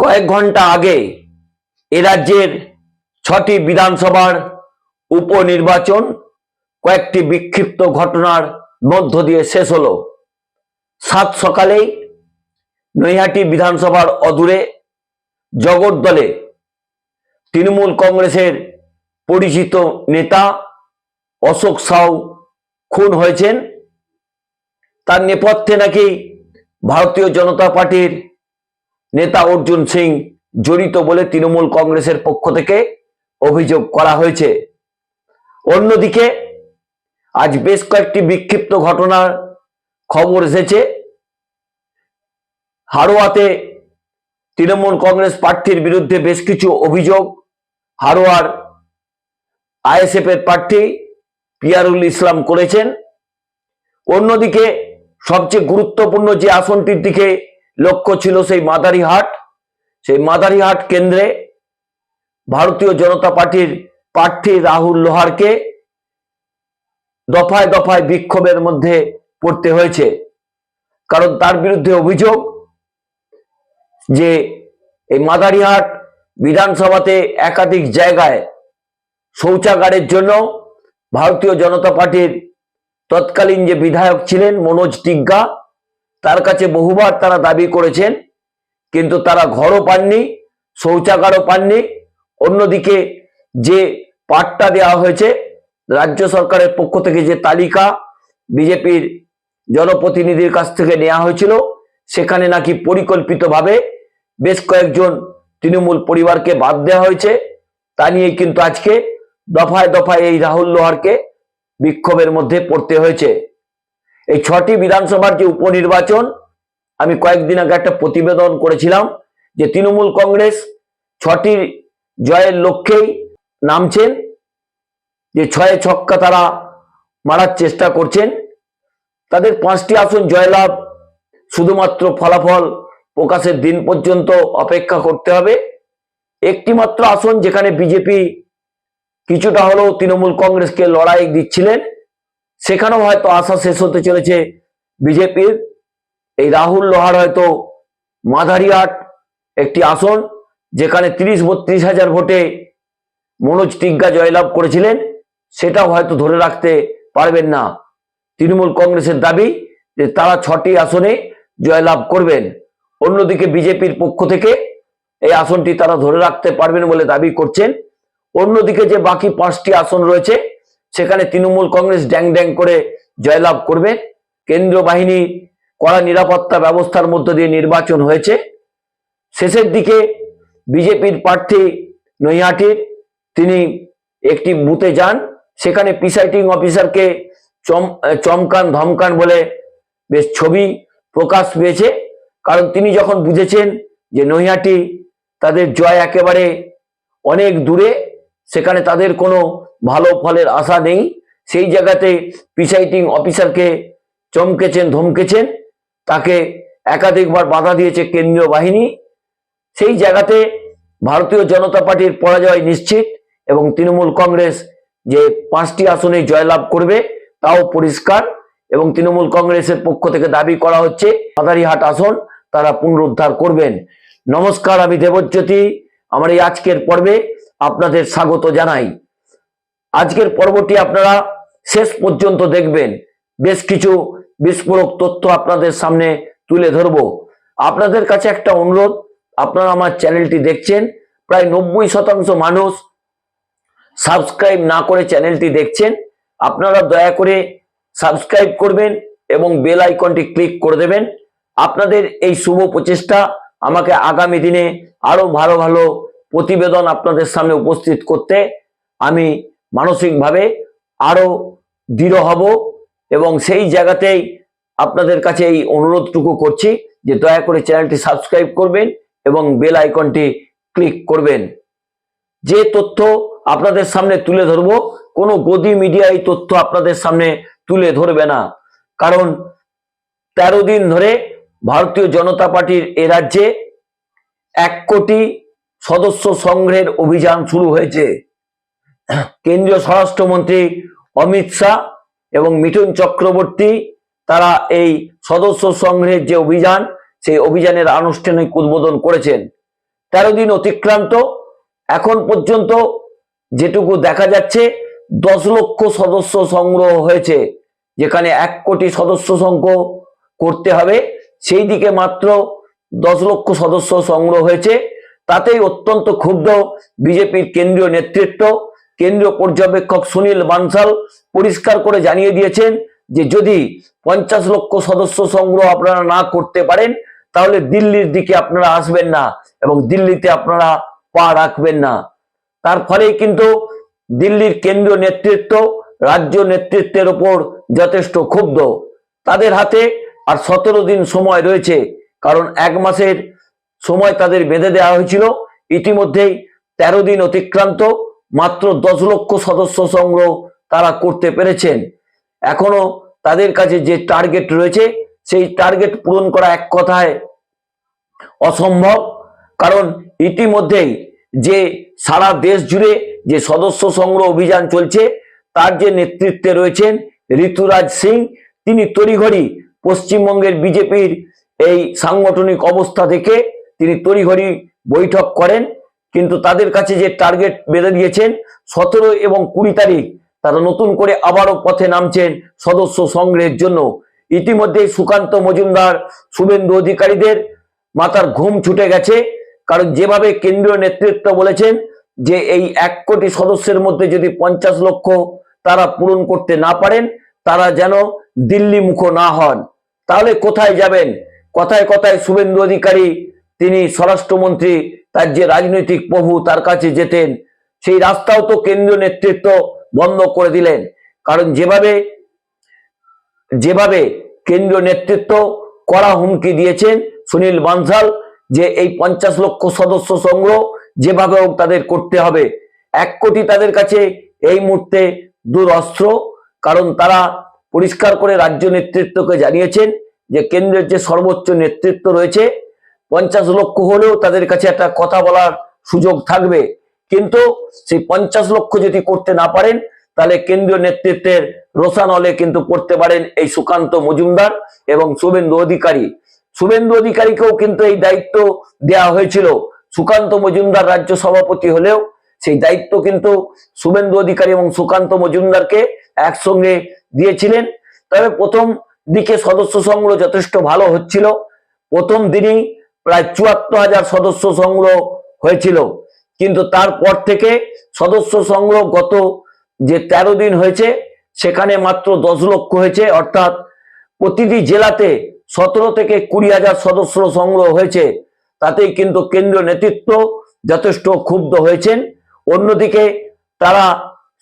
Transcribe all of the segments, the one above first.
কয়েক ঘণ্টা আগে এ রাজ্যের ছটি বিধানসভার উপনির্বাচন কয়েকটি বিক্ষিপ্ত ঘটনার মধ্য দিয়ে শেষ হলো। সাত সকালেই নৈহাটি বিধানসভার অদূরে জগদ্দলে তৃণমূল কংগ্রেসের পরিচিত নেতা অশোক সাউ খুন হয়েছেন। তার নেপথ্যে নাকি ভারতীয় জনতা পার্টির নেতা অর্জুন সিং জড়িত বলে তৃণমূল কংগ্রেসের পক্ষ থেকে অভিযোগ করা হয়েছে। অন্যদিকে, আজ বেশ কয়েকটি বিক্ষিপ্ত ঘটনার খবর এসেছে। হারোয়াতে তৃণমূল কংগ্রেস প্রার্থীর বিরুদ্ধে বেশ কিছু অভিযোগ। হারোয়ার আইএসএফ এর প্রার্থী পিয়ারুল ইসলাম করেছেন। অন্যদিকে, সবচেয়ে গুরুত্বপূর্ণ যে আসনটির দিকে লক্ষ্য ছিল সেই মাদারিহাট। সেই মাদারিহাট কেন্দ্রে ভারতীয় জনতা পার্টির প্রার্থী রাহুল লোহারকে দফায় দফায় বিক্ষোভের মধ্যে পড়তে হয়েছে। কারণ তার বিরুদ্ধে অভিযোগ যে এই মাদারিহাট বিধানসভাতে একাধিক জায়গায় শৌচাগারের জন্য ভারতীয় জনতা পার্টির তৎকালীন যে বিধায়ক ছিলেন মনোজ টিগ্গা তার কাছে বহুবার তারা দাবি করেছেন, কিন্তু তারা ঘরও পাননি, শৌচাগারও পাননি। অন্যদিকে যে পাট্টা দেওয়া হয়েছে, রাজ্য সরকারের পক্ষ থেকে যে তালিকা বিজেপির জনপ্রতিনিধির কাছ থেকে নেওয়া হয়েছিল, সেখানে নাকি পরিকল্পিতভাবে বেশ কয়েকজন তৃণমূল পরিবারকে বাদ দেওয়া হয়েছে। তা নিয়ে কিন্তু আজকে দফায় দফায় এই রাহুল লোহারকে বিক্ষোভের মধ্যে পড়তে হয়েছে। এই ছটি বিধানসভার যে উপনির্বাচন, আমি কয়েকদিন আগে একটা প্রতিবেদন করেছিলাম যে তৃণমূল কংগ্রেস ছটি জয়ের লক্ষ্যেই নামছেন, যে ছয়ে ছক্কা তারা মারার চেষ্টা করছেন। তাদের পাঁচটি আসন জয়লাভ শুধুমাত্র ফলাফল প্রকাশের দিন পর্যন্ত অপেক্ষা করতে হবে। একটি মাত্র আসন যেখানে বিজেপি কিছুটা হলেও তৃণমূল কংগ্রেসকে লড়াই দিচ্ছিলেন সেখানেও হয়তো আশা শেষ হতে চলেছে বিজেপির। এই রাহুল লোহার হয়তো মাধারিহাট একটি আসন, যেখানে তিরিশ বত্রিশ হাজার ভোটে মনোজ টিগ্গা জয়লাভ করেছিলেন, সেটাও হয়তো ধরে রাখতে পারবেন না। তৃণমূল কংগ্রেসের দাবি যে তারা ছটি আসনে জয়লাভ করবেন। অন্যদিকে বিজেপির পক্ষ থেকে এই আসনটি তারা ধরে রাখতে পারবেন বলে দাবি করছেন। অন্যদিকে যে বাকি পাঁচটি আসন রয়েছে সেখানে তৃণমূল কংগ্রেস ড্যাং ড্যাং করে জয়লাভ করবে। কেন্দ্রীয় বাহিনী কড়া নিরাপত্তা ব্যবস্থার মধ্য দিয়ে নির্বাচন হয়েছে। শেষের দিকে বিজেপির প্রার্থী নৈহাটির, তিনি একটি বুথে যান। সেখানে প্রিসাইডিং অফিসারকে চম, চমকান, ধমকান বলে বেশ ছবি প্রকাশ পেয়েছে। কারণ তিনি যখন বুঝেছেন যে নৈহাটি তাদের জয় একেবারে অনেক দূরে, সেখানে তাদের কোনো ভালো ফলের আশা নেই। সেই জায়গাতে প্রিসাইডিং অফিসারকে চমকেছেন, ধমকেছেন। তাকে একাধিকবার বাধা দিয়েছে কেন্দ্রীয় বাহিনী। সেই জায়গাতে ভারতীয় জনতা পার্টির পরাজয় নিশ্চিত এবং তৃণমূল কংগ্রেস যে পাঁচটি আসনে জয়লাভ করবে, তাও পরিষ্কার এবং তৃণমূল কংগ্রেসের পক্ষ থেকে দাবি করা হচ্ছে, মাদারিহাট আসন তারা পুনরুদ্ধার করবেন। নমস্কার, আমি দেবজ্যোতি। আমার এই আজকের পর্বে আপনাদের স্বাগত জানাই। আজকের পর্বটি আপনারা শেষ পর্যন্ত দেখবেন। বেশ কিছু বিস্ফোরক তথ্য আপনাদের সামনে তুলে ধরব। আপনাদের কাছে একটা অনুরোধ, আপনারা আমার চ্যানেলটি দেখছেন, প্রায় নব্বই শতাংশ মানুষ সাবস্ক্রাইব না করে চ্যানেলটি দেখছেন। আপনারা দয়া করে সাবস্ক্রাইব করবেন এবং বেল আইকনটি ক্লিক করে দেবেন। আপনাদের এই শুভ প্রচেষ্টা আমাকে আগামী দিনে আরও ভালো ভালো প্রতিবেদন আপনাদের সামনে উপস্থিত করতে আমি মানসিকভাবে আরও দৃঢ় হব এবং সেই জায়গাতেই আপনাদের কাছে এই অনুরোধটুকু করছি যে দয়া করে চ্যানেলটি সাবস্ক্রাইব করবেন এবং বেল আইকনটি ক্লিক করবেন। যে তথ্য আপনাদের সামনে তুলে ধরবো, কোনো গদি মিডিয়া এই তথ্য আপনাদের সামনে তুলে ধরবে না। কারণ তেরো দিন ধরে ভারতীয় জনতা পার্টির এ রাজ্যে এক কোটি সদস্য সংগ্রহের অভিযান শুরু হয়েছে। কেন্দ্রীয় স্বরাষ্ট্রমন্ত্রী অমিত শাহ এবং মিঠুন চক্রবর্তী, তারা এই সদস্য সংগ্রহের যে অভিযান, সেই অভিযানের আনুষ্ঠানিক উদ্বোধন করেছেন। তেরো দিন অতিক্রান্ত। এখন পর্যন্ত যেটুকু দেখা যাচ্ছে, দশ লক্ষ সদস্য সংগ্রহ হয়েছে, যেখানে এক কোটি সদস্য সংখ্য করতে হবে। সেই দিকে মাত্র দশ লক্ষ সদস্য সংগ্রহ হয়েছে। তাতেই অত্যন্ত ক্ষুব্ধ বিজেপির কেন্দ্রীয় নেতৃত্ব। কেন্দ্রীয় পর্যবেক্ষক সুনীল বানসাল পরিষ্কার করে জানিয়ে দিয়েছেন যে যদি পঞ্চাশ লক্ষ সদস্য সংগ্রহ আপনারা না করতে পারেন, তাহলে দিল্লির দিকে আপনারা আসবেন না এবং দিল্লিতে আপনারা পা রাখবেন না। তার ফলেই কিন্তু দিল্লির কেন্দ্রীয় নেতৃত্ব রাজ্য নেতৃত্বের ওপর যথেষ্ট ক্ষুব্ধ। তাদের হাতে আর সতেরো দিন সময় রয়েছে, কারণ এক মাসের সময় তাদের বেঁধে দেওয়া হয়েছিল। ইতিমধ্যেই তেরো দিন অতিক্রান্ত। মাত্র দশ লক্ষ সদস্য সংগ্রহ তারা করতে পেরেছেন। এখনও তাদের কাছে যে টার্গেট রয়েছে, সেই টার্গেট পূরণ করা এক কথায় অসম্ভব। কারণ ইতিমধ্যেই যে সারা দেশ জুড়ে যে সদস্য সংগ্রহ অভিযান চলছে, তার যে নেতৃত্বে রয়েছেন ঋতুরাজ সিং, তিনি তড়িঘড়ি পশ্চিমবঙ্গের বিজেপির এই সাংগঠনিক অবস্থা থেকে তিনি তড়িঘড়ি বৈঠক করেন। কিন্তু তাদের কাছে যে টার্গেট বেঁধে দিয়েছেন, সতেরো এবং কুড়ি তারিখ, তারা নতুন করে আবারও পথে নামছেন সদস্য সংগ্রহের জন্য। ইতিমধ্যেই সুকান্ত মজুমদার, শুভেন্দু অধিকারীদের মাথার ঘুম ছুটে গেছে, কারণ যেভাবে কেন্দ্রীয় নেতৃত্ব বলেছেন যে এই এক কোটি সদস্যের মধ্যে যদি পঞ্চাশ লক্ষ তারা পূরণ করতে না পারেন, তারা যেন দিল্লি মুখ না হন। তাহলে কোথায় যাবেন? কথায় কথায় শুভেন্দু অধিকারী, তিনি স্বরাষ্ট্রমন্ত্রী তার যে রাজনৈতিক প্রভু তার কাছে যেতেন, সেই রাস্তাও তো কেন্দ্রীয় নেতৃত্ব বন্ধ করে দিলেন। কারণ যেভাবে যেভাবে কেন্দ্রীয় নেতৃত্ব করা হুমকি দিয়েছেন সুনীল বানসাল, যে এই পঞ্চাশ লক্ষ সদস্য সংগ্রহ যেভাবে হোক তাদের করতে হবে, এক কোটি তাদের কাছে এই মুহূর্তে দূর অস্ত্র কারণ তারা পরিষ্কার করে রাজ্য নেতৃত্বকে জানিয়েছেন যে কেন্দ্রের যে সর্বোচ্চ নেতৃত্ব রয়েছে পঞ্চাশ লক্ষ হলেও তাদের কাছে একটা কথা বলার সুযোগ থাকবে। কিন্তু সেই পঞ্চাশ লক্ষ যদি করতে না পারেন, তাহলে কেন্দ্রীয় নেতৃত্বের রোশানলে কিন্তু করতে পারেন এই সুকান্ত মজুমদার এবং শুভেন্দু অধিকারী। শুভেন্দু অধিকারীকেও কিন্তু এই দায়িত্ব দেওয়া হয়েছিল। সুকান্ত মজুমদার রাজ্য সভাপতি হলেও সেই দায়িত্ব কিন্তু শুভেন্দু অধিকারী এবং সুকান্ত মজুমদারকে একসঙ্গে দিয়েছিলেন। তবে প্রথম দিকে সদস্য সংগ্রহ যথেষ্ট ভালো হচ্ছিল। প্রথম দিনই প্রায় চুয়াত্তর হাজার সদস্য সংগ্রহ হয়েছিল। কিন্তু তারপর থেকে সদস্য সংগ্রহ গত যে তেরো দিন হয়েছে, সেখানে মাত্র দশ লক্ষ হয়েছে, অর্থাৎ প্রতিটি জেলাতে সতেরো থেকে কুড়ি হাজার সদস্য সংগ্রহ হয়েছে। তাতেই কিন্তু কেন্দ্রীয় নেতৃত্ব যথেষ্ট ক্ষুব্ধ হয়েছেন। অন্যদিকে তারা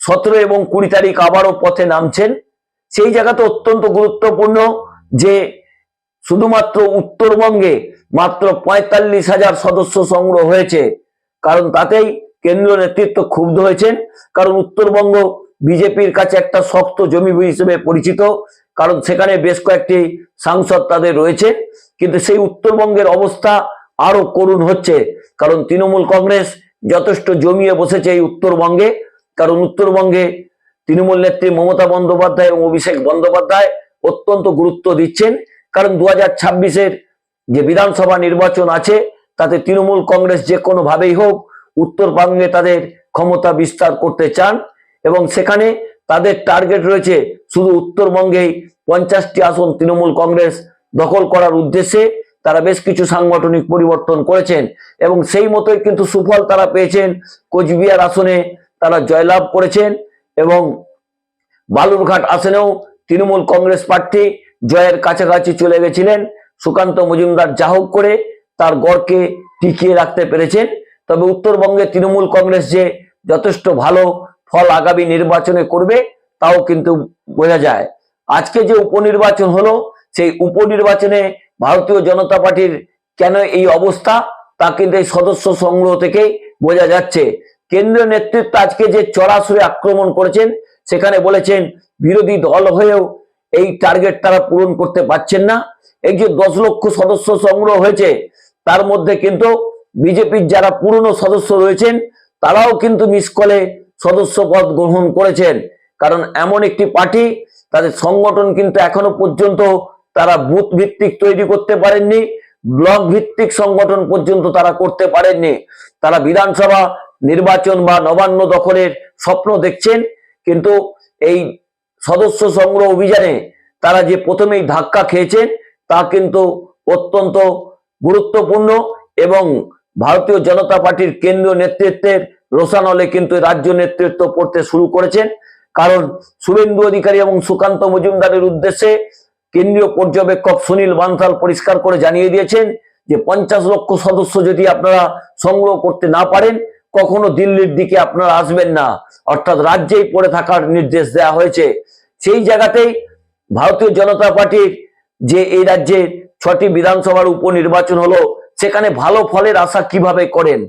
সতেরো এবং কুড়ি তারিখ আবারও পথে নামছেন। সেই জায়গাতে অত্যন্ত গুরুত্বপূর্ণ যে শুধুমাত্র উত্তরবঙ্গে মাত্র পঁয়তাল্লিশ হাজার সদস্য সংগ্রহ হয়েছে। কারণ তাতেই কেন্দ্রীয় নেতৃত্ব ক্ষুব্ধ হয়েছেন। কারণ উত্তরবঙ্গ বিজেপির কাছে একটা শক্ত জমি হিসেবে পরিচিত। কারণ সেখানে বেশ কয়েকটি সাংসদ তাদের রয়েছে। কিন্তু সেই উত্তরবঙ্গের অবস্থা আরও করুণ হচ্ছে। কারণ তৃণমূল কংগ্রেস যথেষ্ট জমিয়ে বসেছে এই উত্তরবঙ্গে। কারণ উত্তরবঙ্গে তৃণমূল নেত্রী মমতা বন্দ্যোপাধ্যায় এবং অভিষেক বন্দ্যোপাধ্যায় অত্যন্ত গুরুত্ব দিচ্ছেন। কারণ দু হাজার ছাব্বিশের যে বিধানসভা নির্বাচন আছে, তাতে তৃণমূল কংগ্রেস যে কোনো ভাবেই হোক উত্তরবঙ্গে তাদের ক্ষমতা বিস্তার করতে চান এবং সেখানে তাদের টার্গেট রয়েছে শুধু উত্তরবঙ্গেই পঞ্চাশটি আসন তৃণমূল কংগ্রেস দখল করার উদ্দেশ্যে। তারা বেশ কিছু সাংগঠনিক পরিবর্তন করেছেন এবং সেই মতোই কিন্তু সুফল তারা পেয়েছেন কোচবিহার আসনে তারা জয়লাভ করেছেন এবং বালুরঘাট আসনেও তৃণমূল কংগ্রেস প্রার্থী জয়ের কাছাকাছি চলে গেছিলেন সুকান্ত মজুমদার যা হোক করে তার গড়কে টিকিয়ে রাখতে পেরেছেন। তবে উত্তরবঙ্গে তৃণমূল কংগ্রেস যে যথেষ্ট ভালো ফল আগামী নির্বাচনে করবে, তাও কিন্তু বোঝা যায়। আজকে যে উপনির্বাচন হলো, সেই উপনির্বাচনে ভারতীয় জনতা পার্টির কেন এই অবস্থা, তা কিন্তু এই সদস্য সংগ্রহ থেকেই বোঝা যাচ্ছে। কেন্দ্রীয় নেতৃত্ব আজকে যে চড়াশুরে আক্রমণ করেছেন, সেখানে বলেছেন, বিরোধী দল হয়েও এই টার্গেট তারা পূরণ করতে পারছেন না। এই যে দশ লক্ষ সদস্য সংগ্রহ হয়েছে, তার মধ্যে কিন্তু বিজেপির যারা পুরনো সদস্য রয়েছেন, তারাও কিন্তু মিস কলে সদস্য পদ গ্রহণ করেছেন। কারণ এমন একটি পার্টি, তাদের সংগঠন কিন্তু এখনও পর্যন্ত তারা বুথ ভিত্তিক তৈরি করতে পারেননি, ব্লক ভিত্তিক সংগঠন পর্যন্ত তারা করতে পারেননি। তারা বিধানসভা, নির্বাচন বা নবান্ন দখলের স্বপ্ন দেখছেন, কিন্তু এই সদস্য সংগ্রহ অভিযানে তারা যে প্রথমেই ধাক্কা খেয়েছেন তা কিন্তু অত্যন্ত গুরুত্বপূর্ণ এবং ভারতীয় জনতা পার্টির কেন্দ্রীয় নেতৃত্বের রোশানলে কিন্তু রাজ্য নেতৃত্ব পড়তে শুরু করেছেন কারণ শুভেন্দু অধিকারী এবং সুকান্ত মজুমদারের উদ্দেশ্যে কেন্দ্রীয় পর্যবেক্ষক সুনীল বানসাল পরিষ্কার করে জানিয়ে দিয়েছেন যে পঞ্চাশ লক্ষ সদস্য যদি আপনারা সংগ্রহ করতে না পারেন কখনো দিল্লির দিকে আপনারা আসবেন না। অর্থাৎ রাজ্যেই পড়ে থাকার নির্দেশ দেওয়া হয়েছে। সেই জায়গাতেই ভারতীয় জনতা পার্টির যে এই রাজ্যে ছটি বিধানসভার উপনির্বাচন হলো, সেখানে ভালো ফলের আশা কীভাবে করেন?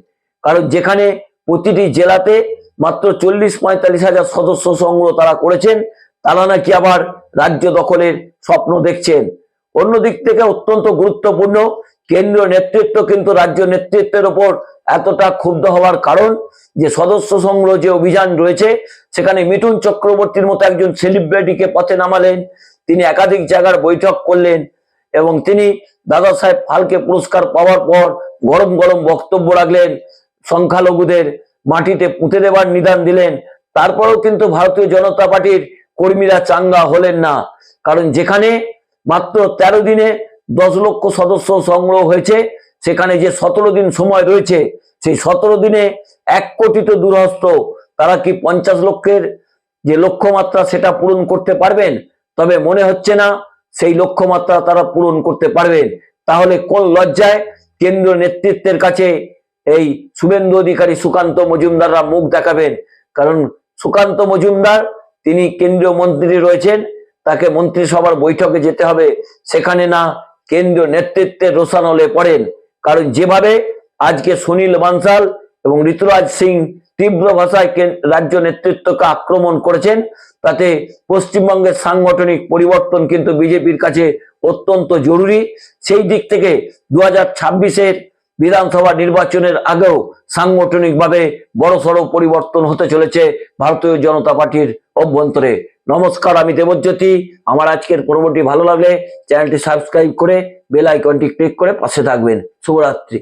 কারণ যেখানে প্রতিটি জেলাতে মাত্র চল্লিশ পঁয়তাল্লিশ হাজার সদস্য সংগ্রহ তারা করেছেন, তারা নাকি আবার রাজ্য দখলের স্বপ্ন দেখছেন। অন্যদিক থেকে অত্যন্ত গুরুত্বপূর্ণ কেন্দ্রীয় নেতৃত্ব কিন্তু রাজ্য নেতৃত্বের ওপর এতটা ক্ষুব্ধ হওয়ার কারণ যে সদস্য সংগ্রহ যে অভিযান রয়েছে, সেখানে মিঠুন চক্রবর্তীর মতো একজন সেলিব্রিটিকে পথে নামালেন, তিনি একাধিক জায়গার বৈঠক করলেন এবং তিনি দাদা সাহেব ফালকে পুরস্কার পাওয়ার পর গরম গরম বক্তব্য রাখলেন, সংখ্যালঘুদের মাটিতে পুঁতে দেবার নিদান দিলেন। তারপরেও কিন্তু ভারতীয় জনতা পার্টির কর্মীরা চাঙ্গা হলেন না, কারণ যেখানে মাত্র তেরো দিনে দশ লক্ষ সদস্য সংগ্রহ হয়েছে। সেখানে যে সতেরো দিন সময় রয়েছে, সেই সতেরো দিনে এক কোটি তো দূরহস্ত তারা কি পঞ্চাশ লক্ষের যে লক্ষ্যমাত্রা সেটা পূরণ করতে পারবেন? তবে মনে হচ্ছে না সেই লক্ষ্যমাত্রা তারা পূরণ করতে পারবেন। তাহলে কোন লজ্জায় কেন্দ্রীয় নেতৃত্বের কাছে এই শুভেন্দু অধিকারী সুকান্ত মজুমদাররা মুখ দেখাবেন? কারণ সুকান্ত মজুমদার, তিনি কেন্দ্রীয় মন্ত্রী রয়েছেন, তাকে মন্ত্রিসভার বৈঠকে যেতে হবে। সেখানে না কেন্দ্রীয় নেতৃত্বের রোশানলে পড়েন। কারণ যেভাবে আজকে সুনীল বানসাল এবং ঋতুরাজ সিং তীব্র ভাষায় রাজ্য নেতৃত্বকে আক্রমণ করেছেন, তাতে পশ্চিমবঙ্গের সাংগঠনিক পরিবর্তন কিন্তু বিজেপির কাছে অত্যন্ত জরুরি। সেই দিক থেকে দু হাজার ছাব্বিশের বিধানসভা নির্বাচনের আগেও সাংগঠনিকভাবে বড়সড় পরিবর্তন হতে চলেছে ভারতীয় জনতা পার্টির অভ্যন্তরে। নমস্কার, আমি দেবজ্যোতি। আমার আজকের পর্বটি ভালো লাগলে চ্যানেলটি সাবস্ক্রাইব করে বেল আইকনটি ক্লিক করে পাশে থাকবেন। শুভরাত্রি।